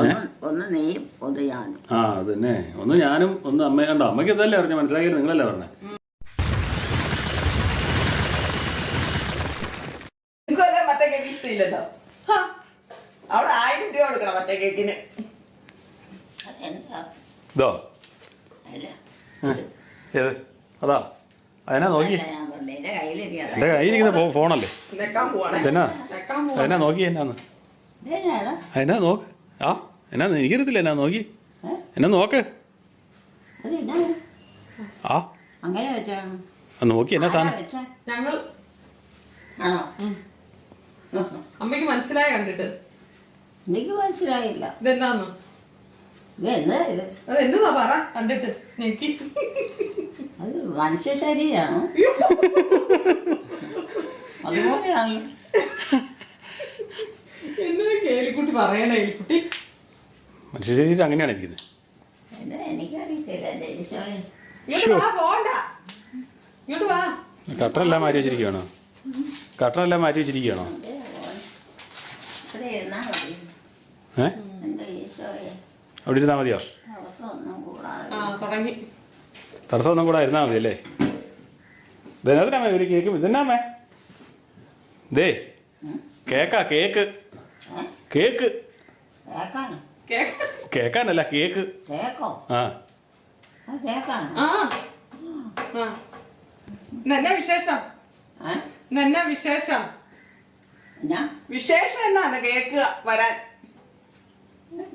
ഒന്ന് ഒന്ന് നീയും ഒന്ന് ഞാനും. ആ അതന്നെ. ഒന്ന് ഞാനും ഒന്ന് അമ്മ കണ്ടോ അമ്മയ്ക്ക് ഇതല്ലേ പറഞ്ഞു മനസ്സിലാക്കിയത് നിങ്ങളല്ലേ പറഞ്ഞേ? എനിക്കല്ലേ മറ്റേ കേക്ക് ഇഷ്ടമില്ലല്ലോ? ഹാ. അവിടെ ആയിരം രൂപ കൊടുക്കണം മറ്റേ കേക്കിന് അതെന്താ? ഇതോ? അല്ല. ഏത്? അതാ. അതിനാ നോക്കി? അല്ല, ഞാൻ പറഞ്ഞു? എന്റെ കയ്യിലിരിക്കാതെ എന്റെ കയ്യിലിരിക്കുന്ന ഫോ ഫോണല്ലേ? നെക്കാൻ പോവാണേ. ഇതെന്നാ? നെക്കാൻ പോവാ അതിനാ നോക്കി? എന്നാന്ന്? അതിനാ നോക്ക്? ആ എന്നാ എനിക്കറിയത്തില്ല എന്നാ നോക്കി? എന്നാ നോക്ക്. ആ. നോക്കി എന്നാ സാധനം. ഞങ്ങൾ ആണോ? അമ്മയ്ക്ക് മനസ്സിലായ കണ്ടിട്ട്. എനിക്ക് മനസ്സിലായില്ല. ഇതെന്താന്ന് ഇത് എന്താ ഇത്? അത് പറ കണ്ടിട്ട്. എനിക്ക്. അത് മനുഷ്യ ശരീരമാണ് അതുപോലെയാണ് എന്നാ കേലിക്കുട്ടി പറയണേ എലിക്കുട്ടി? മനുഷ്യ ശരീരം അങ്ങനെയാണ് ഇരിക്കുന്നത്. കട്ടറെല്ലാം മാറ്റി വെച്ചിരിക്കുകയാണോ കട്ടറെല്ലാം മാറ്റി വെച്ചിരിക്കുകയാണോ ഏ? അവിടെ ഇരുന്നാൽ മതിയോ? തടസ്സം ഒന്നും കൂടാ ഇരുന്നാ തടസ്സമൊന്നും കൂടെ ഇരുന്നാൽ മതി അല്ലേ? ഇതെന്നാമേ ഒരു കേക്ക്? ഇതെന്നാമേ ദേ കേക്കാ കേക്ക്. കേക്ക്. കേക്കാണ്. കേക്ക് കേക്കാനല്ല കേക്ക്. കേക്കോ? ആ. ആ കേക്കാണ്. ആ. ആ. ഇന്നെന്നാ വിശേഷം? ഏ? ഇന്നെന്നാ വിശേഷം? എന്നാ? വിശേഷം എന്നാണ് കേക്ക് വരാൻ?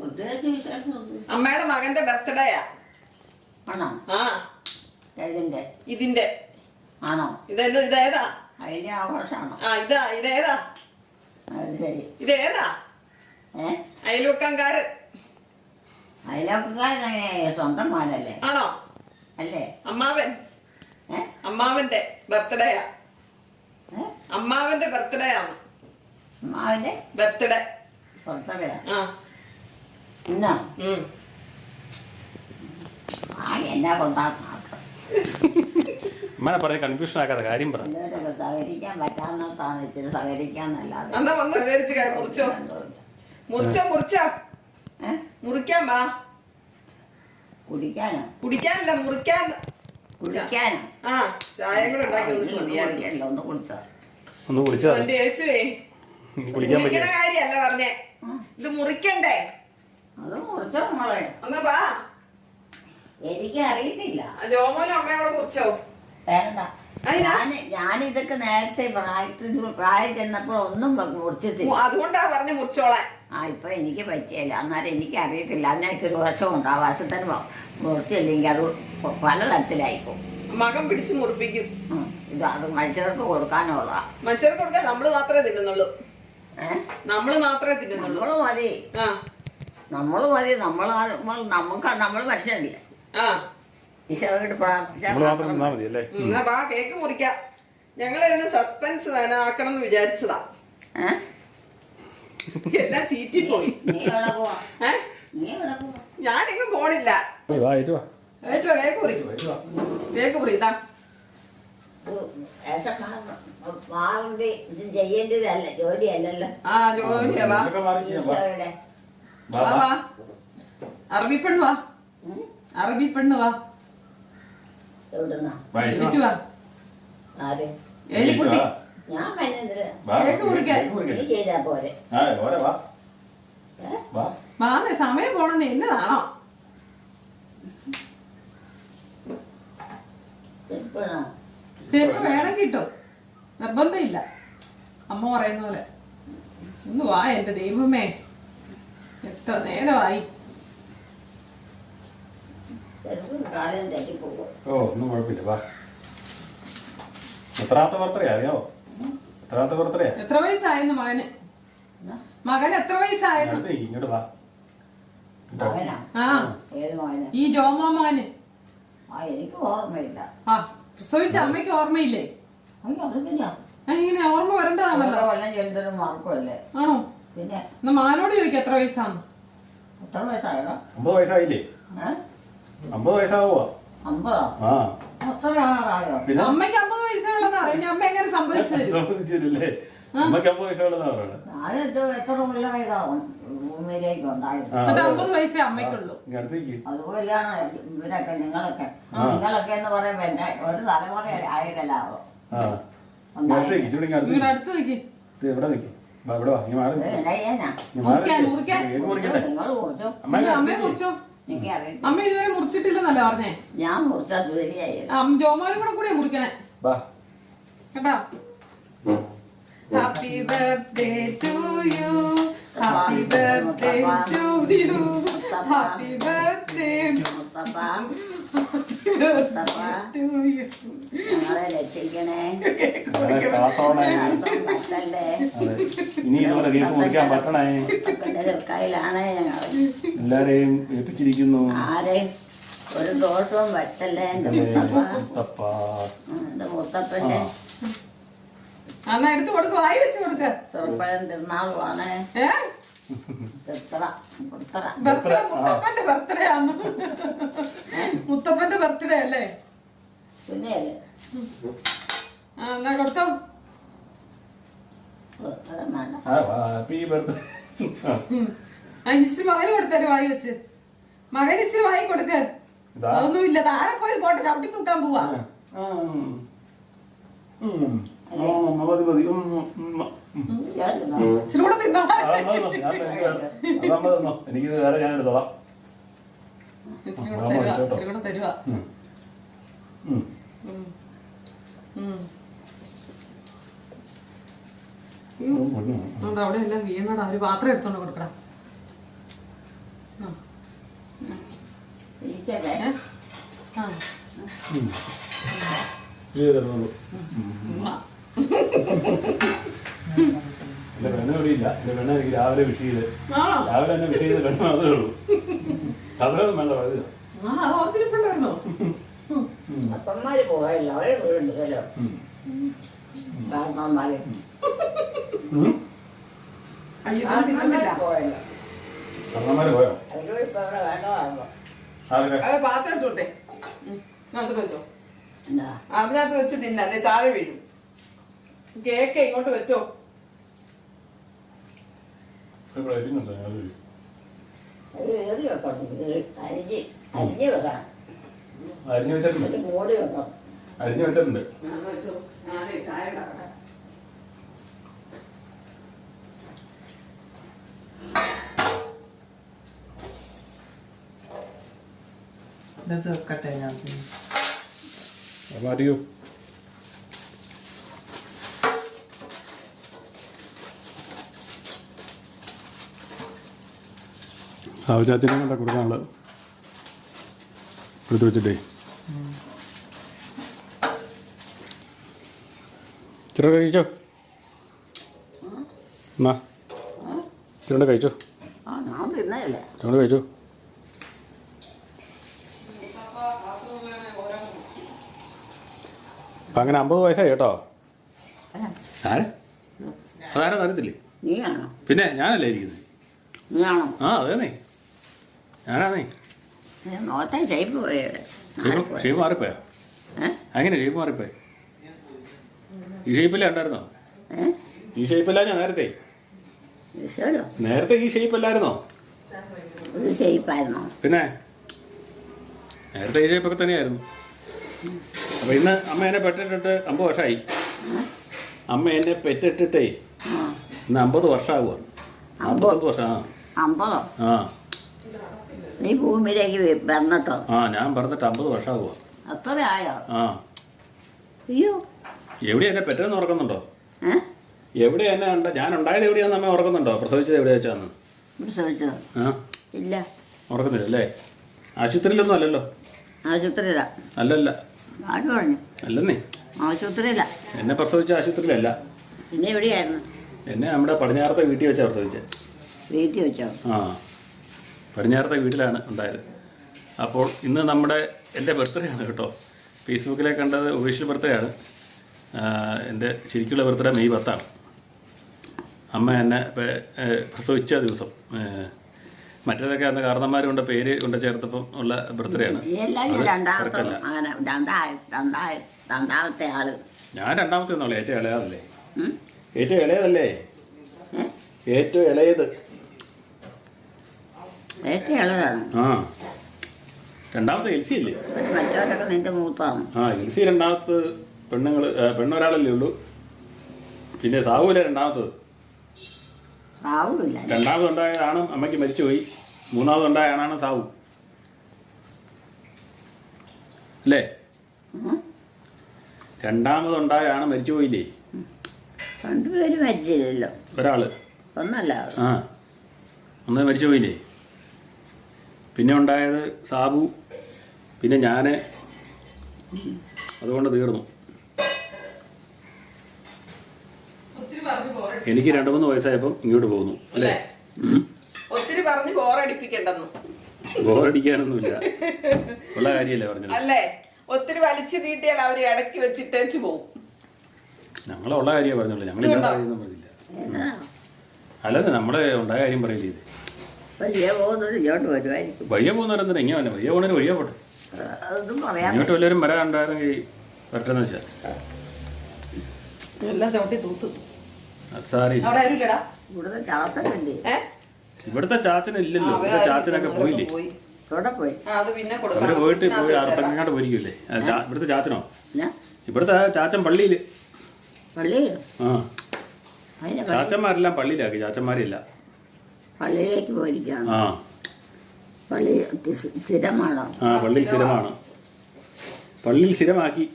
പ്രത്യേകിച്ച് വിശേഷമൊന്നും അമ്മയുടെ മകന്റെ ബർത്ത്ഡേയാ. ആണോ? ആ. ഇതിന്റെ. ആണോ? ഇതെന്ത് ഇതേതാ? അതിന്റെ ആഘോഷമാണോ ആ ഇതാ ഇതേതാ? ശരി. ഇതേതാ? ഏ? അയൽവക്കംകാരൻ അയലോക്കാരനെ സ്വന്തം മോനല്ലേ? ആണോ? അല്ലേ? അമ്മാവൻ. അമ്മാവന്റെ ബർത്ത്ഡേയാ അമ്മാവന്റെ ബർത്ത്ഡേ ആണ്. അമ്മാവന്റെ? ബർത്ത്ഡേ പുറത്തവരാ ആ? ഇന്നോ. ആ എന്നാ കൊണ്ടാക്കണം അമ്മനെ പറഞ്ഞ് കൺഫ്യൂഷൻ ആക്കാതെ കാര്യം പറ. സഹകരിക്കാൻ പറ്റാവുന്നതാണ് ഇച്ചിരി സഹകരിക്കാന്നല്ലാതെ. മുറിച്ചോ? മുറിച്ച മുറിച്ച? ഏ? മുറിക്കാൻ വാ. കുടിക്കാനോ? കുടിക്കാനല്ല മുറിക്കാൻ. കുടിക്കാനോ? ആ ചായ കൂടെ ഉണ്ടാക്കി ഇനി ഒന്ന് കുടിച്ചോ? ഒന്ന് കുടിച്ചോ? എന്റെ യേശുവേ. കുടിക്കാൻ പറ്റിയ മുറിക്കണ കാര്യല്ല പറഞ്ഞേ. ഇത് മുറിക്കണ്ടേ? അത് മുറിച്ചോ മോളെ? ഒന്ന് വാ. എനിക്ക് അറിയത്തില്ല ആ ജോമോനും അമ്മയും കൂടെ മുറിച്ചോ? വേണ്ട. ഞാൻ ഞാനിതൊക്കെ നേരത്തെ പ്രായത്തിൽ പ്രായം ചെന്നപ്പോൾ ഒന്നും മുറിച്ചിട്ടില്ല. അതുകൊണ്ടാ പറഞ്ഞു മുറിച്ചോളാൻ. ആ ഇപ്പൊ എനിക്ക് പറ്റിയല്ല. അന്നേരം എനിക്ക് അറിയത്തില്ല അന്നേക്ക് ഒരു ഉണ്ട് ആ വശത്തിന് മുറിച്ചില്ലെങ്കിൽ അത് പ- പലതരത്തിലായിപ്പോ മകം പിടിച്ച് മുറിപ്പിക്കും. ഇത് അത് മനുഷ്യർക്ക് കൊടുക്കാനുള്ള മനുഷ്യർക്ക് കൊടുക്കാൻ നമ്മൾ മാത്രമേ തിന്നുന്നുള്ളൂ. ഏഹ് നമ്മൾ മാത്രമേ തിന്നുന്നുള്ളൂ. നമ്മൾ മതി. ആ. നമ്മൾ മതി. നമ്മൾ നമുക്ക് നമ്മൾ മനുഷ്യല്ല ഈശോയോട് പ്രാർത്ഥിച്ചാൽ നമ്മൾ കേക്ക് മുറിക്കാം. ഒന്ന് സസ്പെൻസ് ആക്കണം എന്ന് വിചാരിച്ചതാ. ഏഹ് എല്ലാം ചീറ്റി പോയി. ഞാനെങ്ങും പോണില്ല. വാ ഏറ്റു വാ. ഏറ്റവും കേക്ക് മുറി. കേക്ക് മുറി ഇതാ. ചെയ്യേണ്ടതല്ല ജോലിയല്ലല്ലോ. ആ ജോലിയാ വാ. ഈശോയുടെ. വാ വാ അറബി പെണ്ണ് വാ? അറബി പെണ്ണ് വാ. എവിടുന്നാ? എന്നിട്ട് വാ. ആര്? എലിക്കുട്ടി ഞാൻ ചെയ്താ പോരെ. സമയം പോണെന്ന് എന്നതാണോ? ചെരുപ്പ് വേണം കിട്ടും. നിർബന്ധമില്ല. അമ്മ പറയുന്ന പോലെ. ഒന്ന് വാ എന്റെ ദൈവമേ. എത്ര നേരമായി. ഓ ഒന്നും കുഴപ്പമില്ല. വാ. എത്രാമത്തെ ബർത്ത്ഡേ അറിയാവോ? എത്രാമത്തെ ബർത്ത്ഡേ എത്ര വയസ്സായെന്ന് മകന്? മകൻ എത്ര വയസ്സായെന്ന്? ഇങ്ങോട്ട് വാ. മകനാ? ആ. ഏത് മകന്? ഈ ജോമോ മകന്. ആ എനിക്ക് ഓർമ്മയില്ല. ആ പ്രസവിച്ച അമ്മയ്ക്ക് ഓർമ്മയില്ലേ? അയ്യോ അറിയില്ല ഇങ്ങനെ ഓർമ്മ വരേണ്ടതാണല്ലോ. ഓരോ കൊല്ലം ചെല്ലുന്നതും മറക്കുമല്ലേ ആണോ? പിന്നെ? എന്നാ മാനോട് ചോദിക്കും എത്ര വയസ്സാന്ന്. എത്ര വയസ്സായോ അമ്പത് വയസ്സായില്ലേ? അമ്പത് വയസ്സാവോ അമ്പതോ? ആ. അത്ര ആറായോ? പിന്നെ? അമ്മയ്ക്ക് അമ്പത് വയസ്സേ അമ്മ എങ്ങനെ സമ്മതിച്ചു തരും? സമ്മതിച്ചില്ലേ അമ്മയ്ക്ക് അമ്പത് വയസ്സുള്ളതെന്നാ പറയുന്നത് ഞാനെന്ത് എത്ര കൊല്ലമായിട്ടാവും ഭൂമിയിലേക്ക് ഉണ്ടായിരുന്നു ആ, എന്നിട്ട് അതെ. അമ്പത് വയസ്സേ അമ്മയ്ക്കുള്ളൂ. അടുത്തേക്ക്. അതുപോലെയാണ് ഇവരൊക്കെ നിങ്ങളൊക്കെ. നിങ്ങളൊക്കെ എന്ന് പറയുമ്പോ എന്നെ ഒരു തലമുറ ആയിരല്ലാവോ ആ. ഇങ്ങ് അടുത്തേക്ക് ഇച്ചിരി ഇങ്ങ് അടുത്തേക്ക്. ഇവിടെ അടുത്ത് നിൽക്കി ഇത് എവിടെ നിൽക്കി വാ ഇവിടെ വാ ഇങ്ങ് മാറി നിൽക്ക്. എന്നാ ചെയ്യാനാ മാറി മുറിക്കാൻ, നിൽക്ക്. മുറിക്കാൻ. കേക്ക് മുറിക്കട്ടെ? നിങ്ങൾ കുറിച്ചു അമ്മ ഇങ്ങ് അമ്മയെ അടുത്തേക്ക്. മുറിച്ചോ. എനിക്കറിയില്ല അമ്മ ഇതുവരെ മുറിച്ചിട്ടില്ലെന്നല്ലേ പറഞ്ഞേ? ഞാൻ മുറിച്ചാൽ ജോമാരും കൂടെ കൂടെ കൂടിയാ മുറിക്കണേ. വാ. കേട്ടാ happy birthday to you happy birthday to you happy birthday ഇനി ഇതുപോലെ കേക്ക് മുറിക്കാൻ പറ്റണേ? എല്ലാരെയും ഏൽപ്പിച്ചിരിക്കുന്നു. ആരെയും? ഒരു ദോഷവും പറ്റല്ലേ എന്റെ മുത്തപ്പ. മുത്തപ്പന്റെ എന്നാ എടുത്ത് കൊടുക്ക് വായി വെച്ച് കൊടുക്ക. തുറപ്പഴം തിരുനാളുമാണ് ഏ? ചിത്ര പുത്ര ബർത്ത്ഡേ മുത്തപ്പന്റെ ബർത്ത്ഡേ ആണ്. മുത്തപ്പന്റെ ബർത്ത്ഡേ അല്ലേ? ആ എന്നാ കൊടുത്തോ. ഇച്ചിരി മകന് കൊടുത്തരും വായി വെച്ച്. മകൻ ഇച്ചിരി വായി കൊടുക്ക്. അതൊന്നുമില്ല താഴെ പോയി പോട്ടെ ചവിട്ടി തൂക്കാൻ പോവാ. മതി. മതി? ഇച്ചിരി കൂടെ തിന്നോ. എനിക്ക് വേറെ ഞാൻ എടുത്തോളാം. ഇച്ചിരി കൂടെ തരുവാ. ഇച്ചിരി കൂടെ തരുവാ. അവിടെ എല്ലാം വീണടാ ഒരു പാത്രം എടുത്തോണ്ട് കൊടുക്കടാ. ആ. ഇരിക്കട്ടെ. പെണ്ണ് ഇവിടെ ഇല്ല ഇല്ല വെണ്ണ എനിക്ക് രാവിലെ വിഷ് ചെയ്ത്. രാവിലെ തന്നെ വിഷ് ചെയ്ത് വെണ്ണ മാത്രമേ ഉള്ളൂ. അതിലൊന്നും വേണ്ട പറയുക ആ അത് ഓർത്തിരിപ്പുണ്ടായിരുന്നോ അപ്പന്മാര് പോയല്ലോ അവരെ വീടുണ്ടല്ലോ ഉം. കാരണവന്മാര് ഉം. അയ്യോ കാരണവന്മാര് പോയല്ലോ. അമ്മമാര് പോയോ? അവരും ഇപ്പൊ ഇവിടെ വേണ്ടതാണല്ലോ ആരുടെ? അത് പാത്രം എടുത്തോട്ടെ. അതിനകത്ത് വെച്ചോ. എന്താ? അതിനകത്ത് വെച്ച് തിന്നല്ലേ താഴെ വീഴും. കേക്ക് ഇങ്ങോട്ട് വെച്ചോ. ഏറി വെക്കണം. അരിഞ്ഞ് അരിഞ്ഞ് അരിഞ്ഞു വെച്ചിട്ടുണ്ട്. മൂടി വെക്കണം. അരിഞ്ഞു വെച്ചിട്ടുണ്ട്. ഇതൊക്കെ വെക്കട്ടെ ഞാൻ? അപ്പൊ അറിയൂ സാവചാത്തിനെ കൊണ്ട കൊടുക്കാനുള്ളത്. എടുത്ത് വെച്ചിട്ടേ. ചിറ കഴിച്ചോ? എന്നാ? ചിരണ്ട കഴിച്ചോ? ആ ഞാൻ തിന്നല്ലേ ഇച്ചിരി കഴിച്ചോ? അപ്പം അങ്ങനെ അമ്പത് വയസ്സായി കേട്ടോ. ആരെ? അറിയത്തില്ലേ? നീയാണോ? പിന്നെ ഞാനല്ലേ ഇരിക്കുന്നത് നീയാണോ? ആ അതേന്നേ. ഞാനാന്നേ നോക്കാൻ ഷേപ്പ് പോയത് ഷേപ്പ് മാറിപ്പോയോ? അങ്ങനെ ഷേപ്പ് മാറിപ്പോയി? ഈ ഷേപ്പില്ല ഉണ്ടായിരുന്നോ? ഈ ഷേപ്പില്ല ഞാൻ നേരത്തെ. നേരത്തെ ഈ ഷേപ്പ് അല്ലായിരുന്നോ പിന്നെ? നേരത്തെ ഈ ഷേപ്പൊക്കെ തന്നെയായിരുന്നു. അപ്പോൾ ഇന്ന് അമ്മ എന്നെ പെട്ടിട്ടിട്ട് അമ്പത് വർഷമായി അമ്മ എന്നെ പെറ്റിട്ടിട്ടേ ഇന്ന് അമ്പത് വർഷമാകുമോ അമ്പത്. വർഷം ആ. ആ. നീ ഭൂമിയിലേക്ക് വന്നിട്ടോ ആ ഞാൻ പറഞ്ഞിട്ട് അമ്പത് വർഷമാകുക അത്ര ആയോ ആ. അയ്യോ. എവിടെ എന്നെ പെറ്റെന്ന് ഓർക്കുന്നുണ്ടോ? എവിടെ എന്നെ ഉണ്ട്? ഞാൻ ഉണ്ടായത് എവിടെയാന്ന് അമ്മ ഓർക്കുന്നുണ്ടോ? പ്രസവിച്ചത് എവിടെ വെച്ചാന്ന്? പ്രസവിച്ചത്? ആ. ഇല്ല. ഓർക്കുന്നില്ല അല്ലേ ആശുപത്രിയിലൊന്നും അല്ലല്ലോ? ആശുപത്രിയില. അല്ലല്ല. ആര് പറഞ്ഞു? അല്ലെന്നേ. ആശുപത്രിയില. എന്നെ പ്രസവിച്ച ആശുപത്രിയിലല്ല. പിന്നെ എവിടെയായിരുന്നു? എന്നെ നമ്മുടെ പടിഞ്ഞാറത്തെ വീട്ടിൽ വെച്ചാ പ്രസവിച്ചേ. വീട്ടിൽ വെച്ചോ? ആ. പടിഞ്ഞാറത്തെ വീട്ടിലാണ് ഉണ്ടായത്. അപ്പോൾ ഇന്ന് നമ്മുടെ എന്റെ ബർത്ത്ഡേ ആണ് കേട്ടോ. ഫേസ്ബുക്കിലെ കണ്ടത് ഒഫീഷ്യൽ ബർത്ത്ഡേ ആണ്. എന്റെ ശരിക്കുള്ള ബർത്ത്ഡേ മെയ് പത്താണ്. അമ്മ എന്നെ പ്രസവിച്ച ദിവസം. മറ്റേതൊക്കെ അന്ന് കാരണന്മാരുണ്ട് പേര് കൊണ്ട് ചേർത്തപ്പം ഉള്ള ബർത്ത്ഡേ ആണ്. ഞാൻ രണ്ടാമത്തെ ഒന്നുള്ളൂ ഏറ്റവും ഇളയാതല്ലേ? ഏറ്റവും ഇളയതല്ലേ? ഏറ്റവും ഇളയത്. ആ. രണ്ടാമത്തെ എൽസി അല്ലേ? ഒരു മറ്റവരൊക്കെ നിന്റെ മൂത്താണ്. ആ എൽസി രണ്ടാമത്തെ പെണ്ണുങ്ങൾ പെണ്ണൊരാളല്ലേ ഉള്ളൂ. പിന്നെ സാവൂല രണ്ടാമത്തത്? രണ്ടാമത് രണ്ടാമതുണ്ടായതാണ് അമ്മയ്ക്ക് മരിച്ചുപോയി. മൂന്നാമതുണ്ടായാണ് സാവു. അല്ലേ? രണ്ടാമതുണ്ടായാണ് മരിച്ചുപോയില്ലേ? രണ്ടുപേരും മരിച്ചില്ലല്ലോ. ഒരാൾ. ഒന്നല്ല. ആ. ഒന്ന് മരിച്ചുപോയില്ലേ? പിന്നെ ഉണ്ടായത് സാബു പിന്നെ ഞാൻ അതുകൊണ്ട് തീർന്നു. എനിക്ക് രണ്ടു മൂന്ന് വയസ്സായപ്പം ഇങ്ങോട്ട് പോകുന്നു അല്ലേ? ഒത്തിരി പറഞ്ഞ് ബോറടിപ്പിക്കണ്ടെന്ന് ബോറടിക്കാനൊന്നുമില്ല ഉള്ള കാര്യല്ലേ പറഞ്ഞത്. അല്ലേ? ഒത്തിരി വലിച്ചു നീട്ടിയാൽ അവർ ഇടയ്ക്ക് വെച്ചിട്ടേച്ച് പോകും ഞങ്ങളുള്ള കാര്യമേ പറഞ്ഞുള്ളൂ. ഞങ്ങൾ പറഞ്ഞില്ല. അല്ലാതെ നമ്മളെ ഉണ്ടായ കാര്യം പറയില്ലേ ഇങ്ങോട്ട് വരുമായിരിക്കും വഴിയെ പോകുന്നവരെന്തിനാ ഇങ്ങനെ വന്നെ. വഴിയെ പോകുന്നവര് വഴിയെ പോട്ടെ. അതൊന്നും പറയാൻ ഇങ്ങോട്ട് വല്ലവരും വരാനുണ്ടായിരുന്നെങ്കിൽ പറ്റെന്ന് വെച്ചാൽ എല്ലാം ചവിട്ടി തൂത്തു. അവിടെ ഇവിടുത്തെ ചാത്തനുണ്ട്. ഇവിടുത്തെ ചാച്ചൻ ഇല്ലല്ലോ. അവരാരും ഇവിടുത്തെ ചാച്ചനൊക്കെ പോയില്ലേ? പോയി. ഇവിടെ പോയി. ആ അത് പിന്നെ അവർ കൊടുക്കാം പോയിട്ട് പോയി തരാം. അർത്ഥങ്ങാണ്ട് പോയിരിക്കില്ലേ? ഇവിടുത്തെ ചാച്ചനോ? എന്നാ ഇവിടുത്തെ ചാച്ചൻ പള്ളിയിൽ. പള്ളിയിൽ ആ. അതിന് പള്ളി- ചാച്ചന്മാരെല്ലാം പള്ളിയിലാക്കി. ചാച്ചന്മാരില്ല. പള്ളിയിലേക്ക് പോയിരിക്കുകയാണ്. ആ. പള്ളി സ്ഥി- സ്ഥിരമാണോ. ആ പള്ളിയിൽ സ്ഥിരമാണ്. പള്ളിയിൽ സ്ഥിരമാക്കി.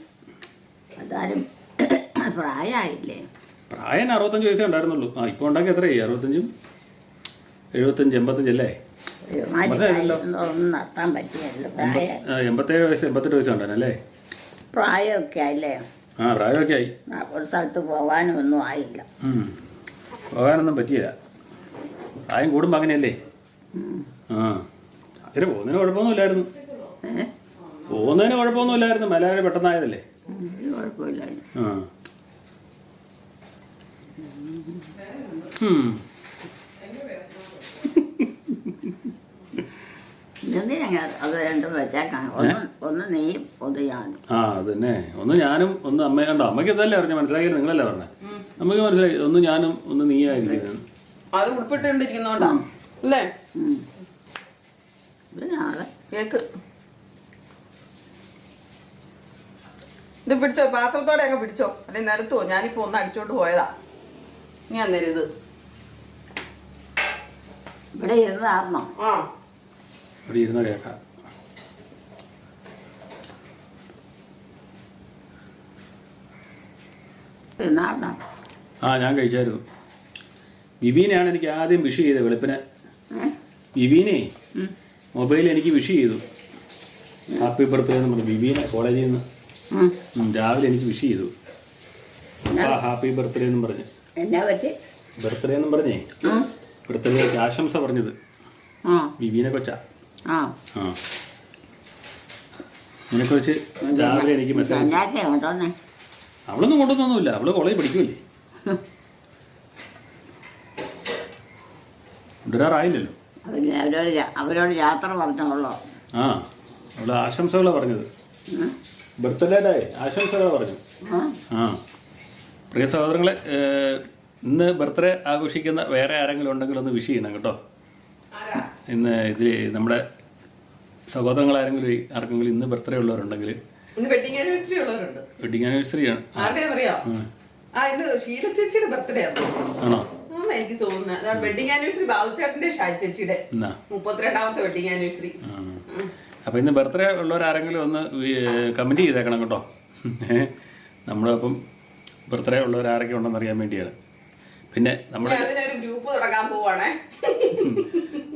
അതാരും പ്രായമായില്ലേ? പ്രായം അറുപത്തഞ്ച് വയസ്സേ ഉണ്ടായിരുന്നുള്ളൂ. ആ ഇപ്പോൾ ഉണ്ടാക്കി എത്രയായി? അറുപത്തഞ്ചും എഴുപത്തഞ്ച് എൺപത്തഞ്ച് അല്ലേ? ഒന്നും നടത്താൻ പറ്റിയല്ലോ പ്രായ. എൺപത്തേഴ് വയസ്സ് എൺപത്തെട്ട് വയസ്സ് ഉണ്ടായിരുന്നല്ലേ പ്രായമൊക്കെ ആയില്ലേ? ആ പ്രായമൊക്കെ ആയി. ഒരു സ്ഥലത്ത് പോകാനും ഒന്നും ആയില്ല. പോകാനൊന്നും പറ്റിയില്ല പ്രായം കൂടും അങ്ങനെയല്ലേ? ആ. അതിന് പോകുന്നതിന് കുഴപ്പമൊന്നുമില്ലായിരുന്നു. പോകുന്നതിന് കുഴപ്പമൊന്നുമില്ലായിരുന്നു. മലയാളി പെട്ടെന്നായതല്ലേ? ആ. അത് രണ്ടും ഒന്ന് ഒന്ന് നീയും ഒന്ന് ഞാനും. ആ ഒന്ന് ഞാനും ഒന്ന് അമ്മ കണ്ടോ അമ്മയ്ക്ക് ഇതല്ലേ പറഞ്ഞു? മനസ്സിലാക്കി നിങ്ങളല്ലേ പറഞ്ഞേ? നമുക്ക് മനസ്സിലായി. ഒന്ന് ഞാനും ഒന്ന് നീയായിരിക്കുന്നത് അത് ഉൾപ്പെട്ടുകൊണ്ടിരിക്കുന്നോണ്ടാ. അല്ലേ? നാളെ. കേക്ക്. ഇത് പിടിച്ചോ? പാത്രത്തോടെ അങ്ങ് പിടിച്ചോ? അല്ലെ നിരത്തുവോ ഞാനിപ്പോ ഒന്ന് അടിച്ചോണ്ട് പോയതാ. ഇനി അന്നേരം ഇത്. ഇവിടെ ഇരുന്നാർന്നോ ആ. ഇവിടെ ഇരുന്ന കേൾക്കാം. ഇരുന്നാർന്നോ ആ ഞാൻ കഴിച്ചായിരുന്നു. വിവീനെയാണ് എനിക്ക് ആദ്യം വിഷ് ചെയ്തത് വെളുപ്പിനെ. വിവീനെ മൊബൈൽ എനിക്ക് വിഷ് ചെയ്തു. ഹാപ്പി ബർത്ത്ഡേ എന്ന് പറഞ്ഞു. വിവീനെ കോളേജിൽ നിന്ന് രാവിലെ എനിക്ക് വിഷ് ചെയ്തു. ആ ഹാപ്പി ബർത്ത്ഡേ എന്നും പറഞ്ഞു. ബർത്ത്ഡേ എന്നും പറഞ്ഞേ. ബർത്ത്ഡേ ബർത്ത്ഡേക്ക് ആശംസ പറഞ്ഞത്. വിവീനെ കൊച്ച. ആ. ഇതിനെക്കുറിച്ച് രാവിലെ എനിക്ക് മെസ്സേജ് അവളൊന്നും കൊണ്ടുവന്നൊന്നുമില്ല. അവൾ കോളേജ് പഠിക്കുമല്ലേ കൊണ്ടുവരാറായില്ലല്ലോ അവർ അവരോട് യാ- അവരോട് യാത്ര പറഞ്ഞോളോ. ആ അവൾ ആശംസകളാണ് പറഞ്ഞത്. ബർത്ത്ഡേയുടെ ആശംസകളാണ് പറഞ്ഞു. ആ. ആ. പ്രിയ സഹോദരങ്ങളെ ഏഹ്, ഇന്ന് ബർത്ത്ഡേ ആഘോഷിക്കുന്ന വേറെ ആരെങ്കിലും ഉണ്ടെങ്കിൽ ഒന്ന് വിഷ് ചെയ്യണം കേട്ടോ. ആരാ? ഇന്ന് ഇതിൽ നമ്മുടെ സഹോദരങ്ങൾ ആരെങ്കിലും ആർക്കെങ്കിലും ഇന്ന് ബർത്ത്ഡേ ഉള്ളവരുണ്ടെങ്കിൽ ഇന്ന് വെഡിങ് ആനിവേഴ്സറി ഉള്ളവരുണ്ട്. ആ. ഇന്ന് ഷീല ചേച്ചിയുടെ ബർത്ത്ഡേ ആണ് ആണോ? എനിക്ക് തോന്നുന്നത് വെഡിങ് ആനിവേഴ്സറി ബാബുചേട്ടന്റെ ഷാജി ചേച്ചിയുടെ എന്നാ? മുപ്പത്തിരണ്ടാമത്തെ വെഡിങ് ആനിവേഴ്സറി അപ്പൊ ഇന്ന് ബർത്ത്ഡേ ഉള്ളവരാരെങ്കിലും ഒന്ന് കമന്റ് ചെയ്തേക്കണം കേട്ടോ. നമ്മളപ്പം ബർത്ത്ഡേ ഉള്ളവർ ആരൊക്കെ ഉണ്ടെന്ന് അറിയാൻ വേണ്ടിയാണ്. പിന്നെ നമ്മുടെ അതിനൊരു ഗ്രൂപ്പ് തുടങ്ങാൻ പോവാണേ.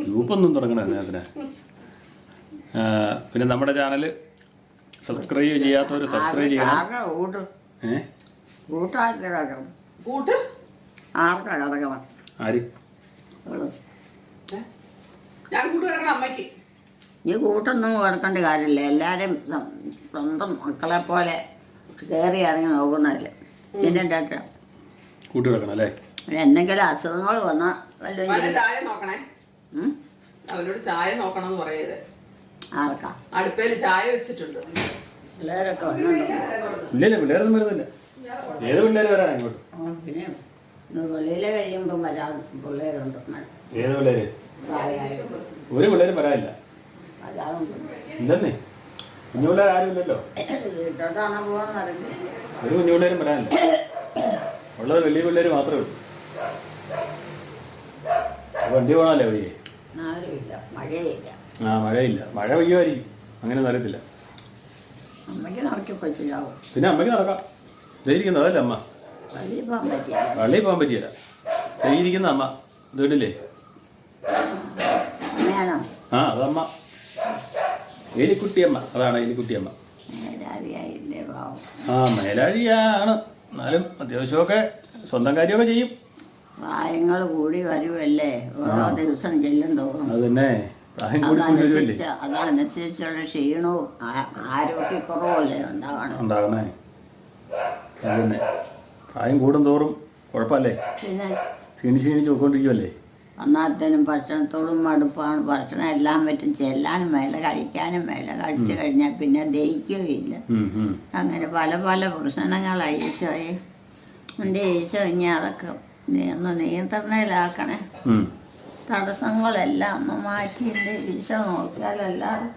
ഗ്രൂപ്പൊന്നും തുടങ്ങണം ആ, പിന്നെ നമ്മുടെ ചാനൽ സബ്സ്ക്രൈബ് ചെയ്യാത്തവർ സബ്സ്ക്രൈബ് ചെയ്യണം. ഏഹ് ഊട്ടാർക്ക് കിടക്കണം കൂട്ട്? ആർക്കാ കിടക്കണം ആര്? ഞാൻ അമ്മയ്ക്ക്. ഈ കൂട്ടൊന്നും കൊടുക്കേണ്ട കാര്യമില്ല. എല്ലാവരും സ്വ- സ്വന്തം മക്കളെ പോലെ കയറി ഇറങ്ങി നോക്കുന്നതല്ലേ. പിന്നെ ഡേറ്റ കൂട്ടി വെക്കണം അല്ലേ? എന്തെങ്കിലും അസുഖങ്ങൾ വന്നാൽ വല്ലതും ചായ നോക്കണേ. അവരോട് അവനോട് ചായ നോക്കണം എന്ന് പറയത് ആർക്കാ? അടുപ്പേൽ ചായ വെച്ചിട്ടുണ്ട്. പിള്ളേരൊക്കെ വന്നുണ്ടോ? ഇല്ലല്ല പിള്ളേരൊന്നും വരുന്നില്ല. ഏത് പിള്ളേര് വരാൻ ഇങ്ങോട്ട്? പിന്നെ കഴിയുമ്പം വരാൻ പിള്ളേരുണ്ട്. ഏത് പിള്ളേര്? പ്രായമായിട്ട് ഒരു പിള്ളേരും വരാറുണ്ട്. ഇല്ലെന്നേ. കുഞ്ഞു പിള്ളേർ ആരും ഇല്ലല്ലോ. ഒരു കുഞ്ഞു പിള്ളേരും ഉള്ളത് വലിയ പിള്ളേര് മാത്രമേ ഉള്ളൂ. വണ്ടി പോകണമല്ലേ വഴിയെ? മഴയില്ല. ആ മഴയില്ല. മഴ പെയ്യുമായിരിക്കും. അങ്ങനെ അറിയത്തില്ല പിന്നെ അമ്മയ്ക്ക് നടക്കാം. ദയിരിക്കുന്ന അതല്ലേ അമ്മ? വലിയ പോകാൻ പറ്റിയല്ല. ദയിരിക്കുന്ന അമ്മ. അമ്മയാണോ? ആ അതമ്മ. എലിക്കുട്ടിയമ്മ അതാണ് എലിക്കുട്ടിയമ്മ ആ മേലാഴിയാണ്. എന്നാലും അത്യാവശ്യമൊക്കെ സ്വന്തം കാര്യമൊക്കെ ചെയ്യും. പ്രായങ്ങൾ കൂടി വരുമല്ലേ ഓരോ ദിവസം ചെല്ലും തോറും. അതന്നെ. അതനുസരിച്ച് അതനുസരിച്ചുള്ള ക്ഷീണവും ആരോഗ്യക്കുറവും ആരോഗ്യക്കുറവല്ലേ ഉണ്ടാകണം ഉണ്ടാകണേ അത് തന്നെ പ്രായം കൂടും തോറും കുഴപ്പമല്ലേ? പിന്നെ? ക്ഷീണിച്ച് ക്ഷീണിച്ച് പോയിക്കൊണ്ടിരിക്കുമല്ലേ അന്നാത്തിനും ഭക്ഷണത്തോടും മടുപ്പാണ്. ഭക്ഷണം എല്ലാം പറ്റും. ചെല്ലാനും മേലെ കഴിക്കാനും മേലെ കഴിച്ചു കഴിഞ്ഞാൽ പിന്നെ ദഹിക്കുകയില്ല. അങ്ങനെ പല പല പ്രശ്നങ്ങളായി ഈശോയെ. എന്റെ ഈശോ ഇനി അതൊക്കെ ഒന്ന് നിയന്ത്രണയിലാക്കണേ. തടസ്സങ്ങളെല്ലാം ഒന്ന് മാറ്റി എന്റെ ഈശോ നോക്കിയാലല്ലാതെ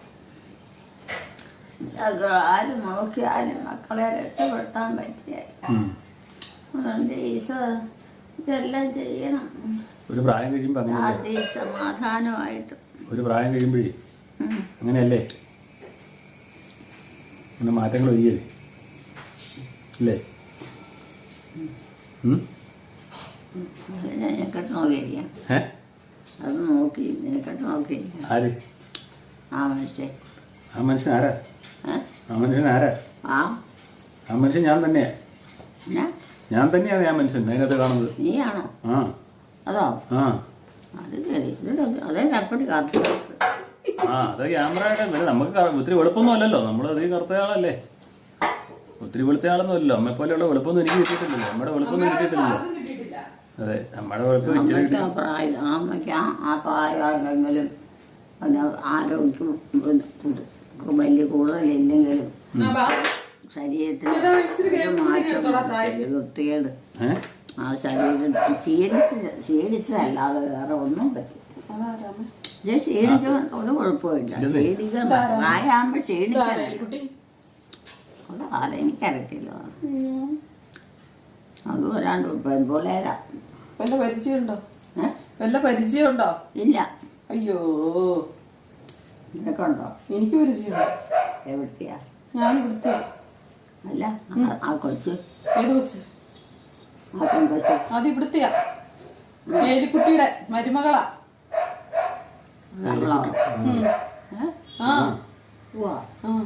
ആരും ആര് നോക്കിയാലും മക്കളെ രക്ഷപ്പെടുത്താൻ പറ്റിയ എന്റെ ഈശോ ഇതെല്ലാം ചെയ്യണം. ഒരു പ്രായം കഴിയുമ്പോൾ അങ്ങനെയല്ലേ സമാധാനമായിട്ട്. ഒരു പ്രായം കഴിയുമ്പോഴേ. അങ്ങനെയല്ലേ? അങ്ങനെ മാറ്റങ്ങൾ വരികയല്ലേ? അല്ലേ? നിനക്കെട്ട് നോക്കിയിരിക്കാം? അത് നോക്കി നിനക്കെട്ട് നോക്കിയിരിക്കാം? ആര്? ആ മനുഷ്യൻ. ആ മനുഷ്യൻ ആരാ? ആ മനുഷ്യൻ ആരാ? ആ. ആ മനുഷ്യൻ ഞാൻ തന്നെയാ. ഞാൻ തന്നെയാണ് ഞാൻ മനുഷ്യൻ അതിനകത്ത് കാണുന്നത് നീയാണോ ആ അതോ ആ അത് ശരി ഇത് അതേ അപ്പടി കാത്തു ആ അത് ക്യാമറയുടെ പിന്നെ നമുക്ക് ഒത്തിരി വെളുപ്പൊന്നും അല്ലല്ലോ നമ്മൾ അധികം കറുത്തയാളല്ലേ ഒത്തിരി വെളുത്തയാളൊന്നും അല്ലല്ലോ അമ്മയെ പോലെയുള്ള വെളുപ്പൊന്നും എനിക്ക് കിട്ടിയിട്ടില്ലല്ലോ നമ്മുടെ വെളുപ്പൊന്നും കിട്ടിയിട്ടില്ലല്ലോ അതെ നമ്മുടെ വെളുപ്പ് ഇച്ചിരി അമ്മയ്ക്ക് ആ ആരോഗ്യം വലിയ കൂടുതലില്ലെങ്കിലും. ശരീരത്തിന്. വൃത്തികേട്. ആ ശരീരം ക്ഷീണിച്ച് ക്ഷീണിച്ചതല്ലാതെ വേറെ ഒന്നും പറ്റില്ല. ക്ഷീണിച്ച ഒരു കുഴപ്പമില്ല ക്ഷീണിക്കാൻ പ്രായമാകുമ്പോൾ ക്ഷീണിക്കാൻ കുട്ടി? ആരെ എനിക്കറിയത്തില്ല. അത് ഒരാണ്ട് പെൺപിള്ളേരാ. വല്ല പരിചയമുണ്ടോ? വല്ല പരിചയമുണ്ടോ? ഇല്ല. അയ്യോ. ഇതൊക്കെ ഉണ്ടോ എനിക്ക് പരിചയമുണ്ടോ. എവിടുത്തെയാ? ഞാൻ ഇവിടുത്തെ അല്ല? ആ- കൊച്ചു. ഏത് ആ പെൺകൊച്ചു. അത് ഇവിടുത്തെയാ. മേലിക്കുട്ടിയുടെ മരുമകളാ. ഉം. ആ. ഉവ്വ. ആ.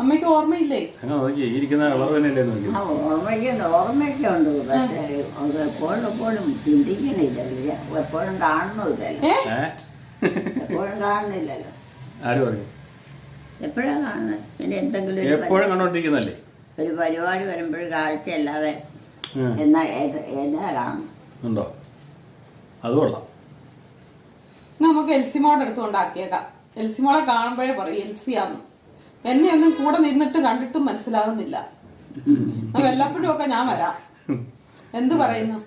അമ്മയ്ക്ക് ഓർമ്മയില്ലേ? നോക്കി ഈ ഇരിക്കുന്ന കളർ തന്നെയല്ലേ നോക്കി ആ ഓർമ്മയ്ക്കുണ്ട് ഓർമ്മയൊക്കെ ഉണ്ട് പക്ഷേ അത് എപ്പോഴും എപ്പോഴും ചിന്തിക്കണില്ല. ഇല്ല. എപ്പോഴും കാണുന്നില്ലല്ലോ ഏ? എപ്പോഴും കാണുന്നില്ലല്ലോ. ആര് പറഞ്ഞു? എപ്പോഴാണ് കാണുന്നത് എന്തെങ്കിലും ഒരു എപ്പോഴും കണ്ടോണ്ടിരിക്കുന്നല്ലേ? ഒരു പരിപാടി വരുമ്പോഴും കാഴ്ചയല്ലാതെ. എന്നാ ഏത് എന്നാ കാണും? ഉണ്ടോ? അത് കൊള്ളാം. നമുക്ക് എൽസിമോടെ അടുത്ത് കൊണ്ടാക്കിയേക്കാം. എൽസിമോളെ കാണുമ്പോഴേ പറയും എൽസിയാന്ന്. എന്നെ ഒന്നും കൂടെ നിന്നിട്ട് കണ്ടിട്ടും മനസ്സിലാകുന്നില്ല അപ്പൊ വല്ലപ്പോഴും ഒക്കെ ഞാൻ വരാം. എന്ത് പറയുന്നു?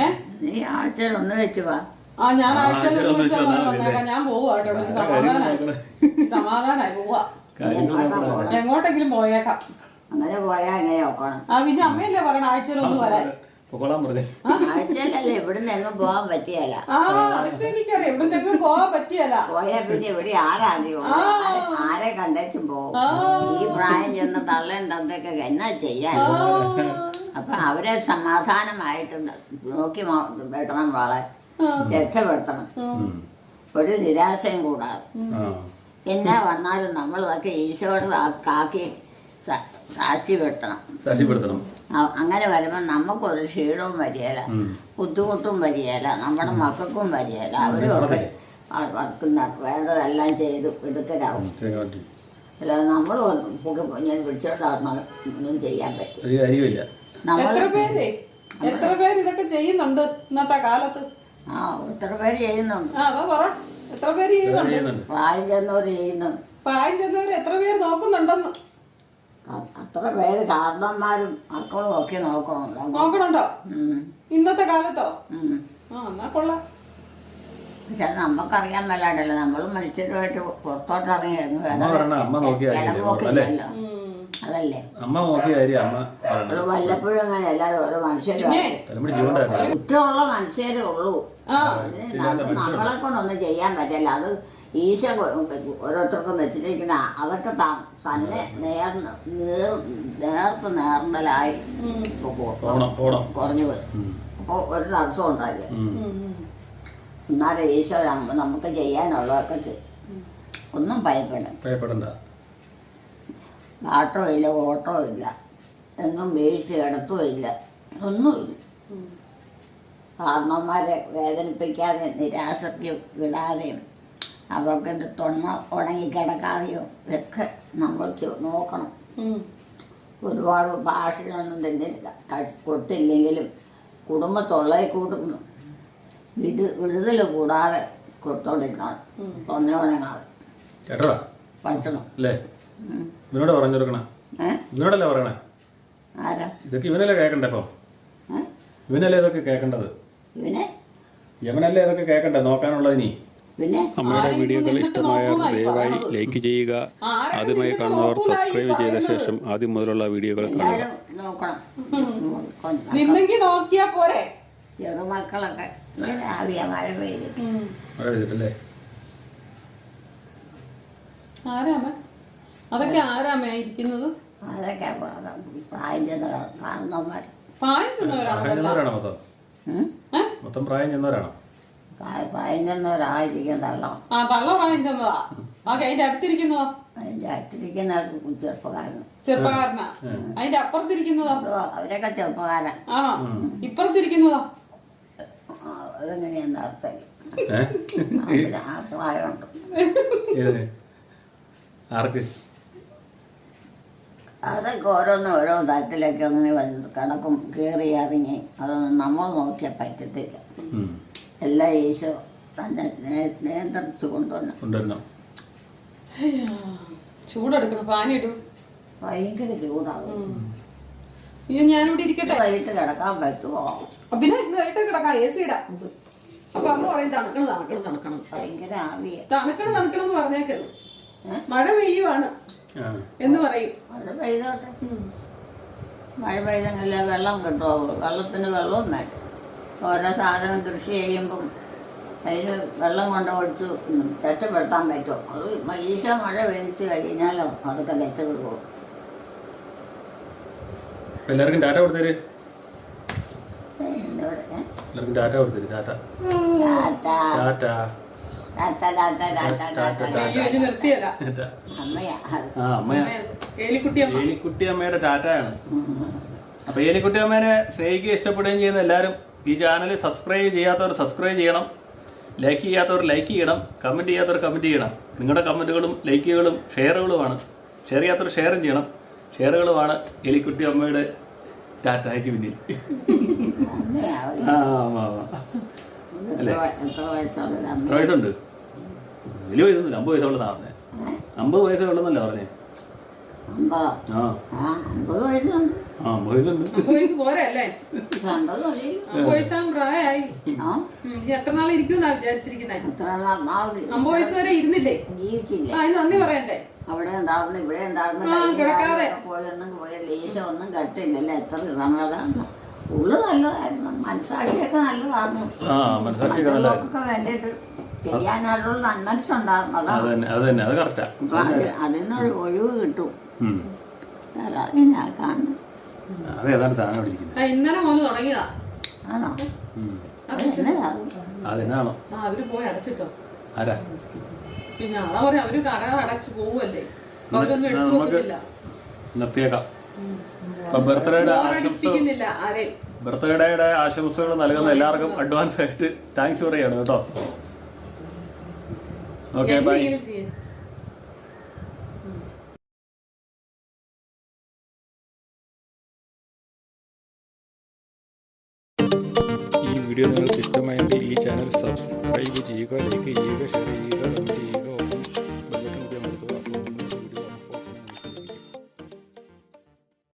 ഏ? നീ ആഴ്ചയിൽ ഒന്ന് വെച്ച് വാ. ആ ഞാൻ ആഴ്ചയിൽ വന്നാ വന്നേക്കാം. ഞാൻ പോവാ കേട്ടോ. എനിക്ക് സമാധാനായി. സമാധാനായി പോവാ. കാര്യങ്ങൾ എങ്ങോട്ടാ നോക്കണം. പോണെ? എങ്ങോട്ടെങ്കിലും പോയേക്കാം. അങ്ങനെ പോയാ എങ്ങനെ നോക്കണം ആ പിന്നെ അമ്മയല്ലേ പറയണ? ആഴ്ചയിൽ ഒന്ന് വരാൻ. ആഴ്ചയിലല്ലേ ഇവിടുന്ന് എങ്ങും പോകാൻ പറ്റിയല്ല. ആ അതൊക്കെ എനിക്കറിയാം. പറ്റിയല്ല. പോയാ പിന്നെ ഇവിടെ ആരാറിയോ ആരെ കണ്ടേച്ചും പോകും ഈ പ്രായം ചെന്ന് തള്ളേം തന്തൊക്കെ എന്നാ ചെയ്യാൻ? അപ്പൊ അവരെ സമാധാനമായിട്ട് നോക്കി മോ- വെട്ടണം വളെ രക്ഷപ്പെടുത്തണം. ഒരു നിരാശയും കൂടാതെ. പിന്നെ വന്നാലും വന്നാലും നമ്മളതൊക്കെ ഈശോയുടെ കാക്കി സാക്ഷിപ്പെടുത്തണം സാക്ഷ്യപ്പെടുത്തണം. അങ്ങനെ വരുമ്പോൾ നമുക്കൊരു ക്ഷീണവും വരികയില്ല. ബുദ്ധിമുട്ടും വരികയില്ല നമ്മുടെ മക്കൾക്കും വരികയില്ല അവരും ഒക്കെ അവർക്ക് വേണ്ടതെല്ലാം ചെയ്ത് എടുക്കലാവും. അല്ലാതെ നമ്മൾ ഞാൻ പിടിച്ചോണ്ടാകുന്ന ഒന്നും ചെയ്യാൻ പറ്റും ഒരു കാര്യമില്ല എത്ര പേര്? എത്ര പേര് ഇതൊക്കെ ചെയ്യുന്നുണ്ട് ഇന്നത്തെ കാലത്ത്? ആ എത്ര പേര് ചെയ്യുന്നുണ്ട്? ആ അതാ പറ. എത്ര പേര് ചെയ്യുന്നുണ്ട്? ചെയ്യുന്നുണ്ട്? പ്രായം ചെന്നവർ ചെയ്യുന്നുണ്ട്. പ്രായം ചെന്നവർ എത്ര പേര് നോക്കുന്നുണ്ടെന്ന്. അ- അത്ര പേര് കാരണന്മാരും മക്കളും ഒക്കെ നോക്കണമല്ലോ നോക്കണുണ്ടോ? ഉം. ഇന്നത്തെ കാലത്തോ? ഉം. ആ എന്നാ കൊള്ളാം. പക്ഷെ നമുക്കറിയാൻ മേലാണ്ടല്ലോ. നമ്മൾ മനുഷ്യരുമായിട്ട് പുറത്തോട്ടിറങ്ങി എങ്ങും അമ്മ നോക്കിയാ ഉം. അതല്ലേ? അമ്മ നോക്കിയ കാര്യം അമ്മ പറയണത് അത് വല്ലപ്പോഴും അങ്ങനെ എല്ലാവരും ഓരോ മനുഷ്യരുമായിട്ട് കുറ്റമുള്ള മനുഷ്യരേ ഉള്ളൂ. നമ്മളെ കൊണ്ടൊന്നും ചെയ്യാൻ പറ്റില്ല. അത് ഈശോ കൊ- ഓരോരുത്തർക്കും വെച്ചിരിക്കുന്ന അതൊക്കെ തന്നെ നേർന്ന് നേർ നേർത്ത് നേർന്നലായി കുറഞ്ഞു പോയി. അപ്പൊ അപ്പോൾ ഒരു തടസ്സം ഉണ്ടാക്കി ഉം. ഉം, ഉം. എന്നാലും ഈശോ നമുക്ക് ചെയ്യാനുള്ളതൊക്കെ ചെയ്യും. ഒന്നും ഭയപ്പെടും ഭയപ്പെടണ്ട. ആട്ടോ ഇല്ല ഓട്ടോ ഇല്ല എങ്ങും വീഴ്ച കിടത്തും ഇല്ല ഒന്നുമില്ല. ഉം. കാരണവന്മാരെ വേദനിപ്പിക്കാതെ നിരാശയ്ക്ക് വിടാതെയും അവർക്ക് തൊണ്ണ ഉണങ്ങിക്കിടക്കാതെയും ഒക്കെ നമ്മൾ ചെ- നോക്കണം. ഒരുപാട് ഭാഷയൊന്നും തന്നെ കൊടുത്തില്ലെങ്കിലും കുടുംബത്തൊള്ളയിൽ കൂടുന്നു. വിടു വിടുതൽ കൂടാതെ കൊടുത്തോണ്ടിരിക്കണം തൊണ്ണ ഉണങ്ങാതെ പഠിച്ചണം. അല്ലേ. ഇവനോട് പറഞ്ഞു കൊടുക്കണേ. ഇവനോടല്ലേ പറയണേ? ആരാ? ഇതൊക്കെ ഇവനല്ലേ കേൾക്കണ്ടേ ഇപ്പൊ? ഇവനല്ലേ ഇതൊക്കെ കേക്കണ്ടത് ഇവനെ? യവനല്ലേ ഇതൊക്കെ കേൾക്കണ്ടേ? നോക്കാനുള്ളത് ഇനി. പിന്നെ അമ്മയുടെ വീഡിയോകൾ ഇഷ്ടമായ ദയവായി ലൈക്ക് ചെയ്യുക. ആദ്യമായി കാണുന്നവർ സബ്സ്ക്രൈബ് ചെയ്ത ശേഷം ആദ്യം മുതലുള്ള വീഡിയോകൾ കാണുക. നോക്കിയാ പോരെ. ചെറുമക്കളൊക്കെ മഴ പെയ്തിട്ടല്ലേ ആരാമ അതൊക്കെ ആരാമ ഇരിക്കുന്നത് അതൊക്കെ പ്രായം ചെന്ന കാരണവന്മാർ പ്രായം ചെന്നവരാണോ മൊത്തം? പ്രായം ചെന്നവരാണോ? പ്രായ- പ്രായം ചെന്നവരായിരിക്കും തള്ളം. ആ തള്ള പ്രായം ചെന്നതാ ഓക്കെ അതിന്റെ അടുത്തിരിക്കുന്നതോ? അതിന്റെ അടുത്തിരിക്കുന്ന ചെറുപ്പക്കാരൻ ചെറുപ്പക്കാരനാ? അതിന്റെ അപ്പുറത്തിരിക്കുന്നതോ? അവരൊക്കെ ചെറുപ്പക്കാരൻ ആണോ? ഇപ്പുറത്തിരിക്കുന്നതോ? ആ, അതെങ്ങനെയാന്ന് അർത്ഥം. ആ പ്രായമുണ്ട്. ആർക്ക്? അതൊക്കെ ഓരോന്ന് ഓരോ തരത്തിലൊക്കെ അങ്ങനെ വന്ന് കണക്കും കയറി ഇറങ്ങി അതൊന്നും നമ്മൾ നോക്കിയാൽ പറ്റത്തില്ല. എല്ലാ ഈശോ തന്നെ നിയന്ത്രിച്ചു കൊണ്ടുവന്നു. ചൂടെടുക്കണം പാനിടും ഭയങ്കര ചൂടാകും. ഇത് ഞാനിവിടെ ഇരിക്കട്ടെ. വൈകിട്ട് കിടക്കാൻ പറ്റുമോ പിന്നെ വൈകിട്ട് കിടക്കാം എ സി ഇടാം. അപ്പൊ അമ്മ പറയും തണുക്കണം തണുക്കണം തണുക്കണം. ഭയങ്കര ആവിയ. തണുക്കണം തണുക്കണം എന്ന് പറഞ്ഞേക്കരുത്. മഴ പെയ്യുവാണ്. എന്ന് പറയും. മഴ പെയ്തോട്ടെ. മഴ പെയ്തെങ്കിൽ വെള്ളം കിട്ടുമോ വെള്ളത്തിന് വെള്ളവും വേണം ഓരോ സാധനം കൃഷി ചെയ്യുമ്പം അതിന് വെള്ളം കൊണ്ട് ഒഴിച്ചു രക്ഷപ്പെടുത്താൻ പറ്റുമോ അത് ഈശ മഴ പെയ്ച്ച് കഴിഞ്ഞാലോ അതൊക്കെ രക്ഷപ്പെടുള്ളൂ അപ്പൊ എല്ലാവർക്കും ഡാറ്റ കൊടുത്തേര്? ഡാറ്റ? എല്ലാവർക്കും ടാറ്റ കൊടുത്തേര് ടാറ്റ ടാറ്റ ആ അമ്മയാ ഏലിക്കുട്ടി അമ്മയുടെ ടാറ്റയാണ് അപ്പൊ ഏലിക്കുട്ടി അമ്മേനെ സ്നേഹിക്കുകയും ഇഷ്ടപ്പെടുകയും ചെയ്യുന്ന എല്ലാവരും ഈ ചാനൽ സബ്സ്ക്രൈബ് ചെയ്യാത്തവർ സബ്സ്ക്രൈബ് ചെയ്യണം ലൈക്ക് ചെയ്യാത്തവർ ലൈക്ക് ചെയ്യണം കമന്റ് ചെയ്യാത്തവർ കമന്റ് ചെയ്യണം നിങ്ങളുടെ കമന്റുകളും ലൈക്കുകളും ഷെയറുകളുമാണ് ഷെയർ ചെയ്യാത്തവർ ഷെയറും ചെയ്യണം ഷെയറുകളുമാണ് എലിക്കുട്ടി അമ്മയുടെ ടാറ്റായ്ക്ക് പിന്നിൽ അമ്മയാ ആ എത്ര വയസ്സുണ്ട്? വലിയ വയസ്സൊന്നുമില്ല. അമ്പത് വയസ്സുള്ളതാണ് പറഞ്ഞേ. അമ്പത് വയസ്സേ ഉള്ളെന്നല്ല പറഞ്ഞേ? ആ. ആ അമ്പത് വയസ്സുണ്ട്. ആ അമ്പത് വയസ്സുണ്ട്. അമ്പത് വയസ്സ് പോരെ അല്ലേ അമ്പത് മതി. വയസ്സാകും പ്രായമായി. ആ? ഇനി എത്ര നാൾ ഇരിക്കുമെന്നാ വിചാരിച്ചിരിക്കുന്നത് എത്ര നാൾ നാൾ അമ്പത് വയസ്സ് വരെ ഇരുന്നില്ലേ? ജീവിച്ചില്ലേ? ആ അതിന് നന്ദി പറയണ്ടേ? അവിടെ ഉണ്ടാവുന്നു ഇവിടെ ഉണ്ടാവുന്നു കിടക്കാതെ. പോയൊന്നും ലേശം ഒന്നും കട്ടില്ലല്ലേ? എത്ര നല്ലതാണ് ഉള്ളു നല്ലതായിരുന്നു. മനസ്സാക്ഷിയൊക്കെ നല്ലതായിരുന്നു. ആ വേണ്ടിയിട്ട് ചെയ്യാനുള്ള നന്മനസ്സുണ്ടായിരുന്നു അത് അതാണ് തന്നെ അത് തന്നെ അത് കറക്റ്റാ അപ്പൊ അത് അതിനൊരു ഒഴിവ് കിട്ടും. അതാണ് ഞാൻ കാണുന്നത്. അത് ഏതാണ്ട് സാധനം അവിടെ ആ ഇന്നലെ മോന് തുടങ്ങിയതാ. ആണോ? ഉം. അത്? എന്നതാണ് അതെന്നാണോ? ആ അവർ പോയി അടച്ചിട്ടോ. ആരാ? പിന്നെ അതാ പറയാ അവർ കട അടച്ചു പോവല്ലേ? അപ്പൊ അവരൊന്നും എടുത്തു നമുക്ക് നോക്കുന്നില്ല. നിർത്തിയേക്കാം. ബർത്ത്ഡേയുടെ ആശംസകൾ നൽകുന്ന എല്ലാവർക്കും അഡ്വാൻസ് ആയിട്ട് താങ്ക്സ് പറയാണ് കേട്ടോ. ഓക്കെ ബൈ ഈ വീഡിയോ നിങ്ങൾക്ക് ഇഷ്ടമായെങ്കിൽ ഈ ചാനൽ സബ്സ്ക്രൈബ് ചെയ്യുക ലൈക്ക് ചെയ്യുക ഷെയർ ചെയ്യുക.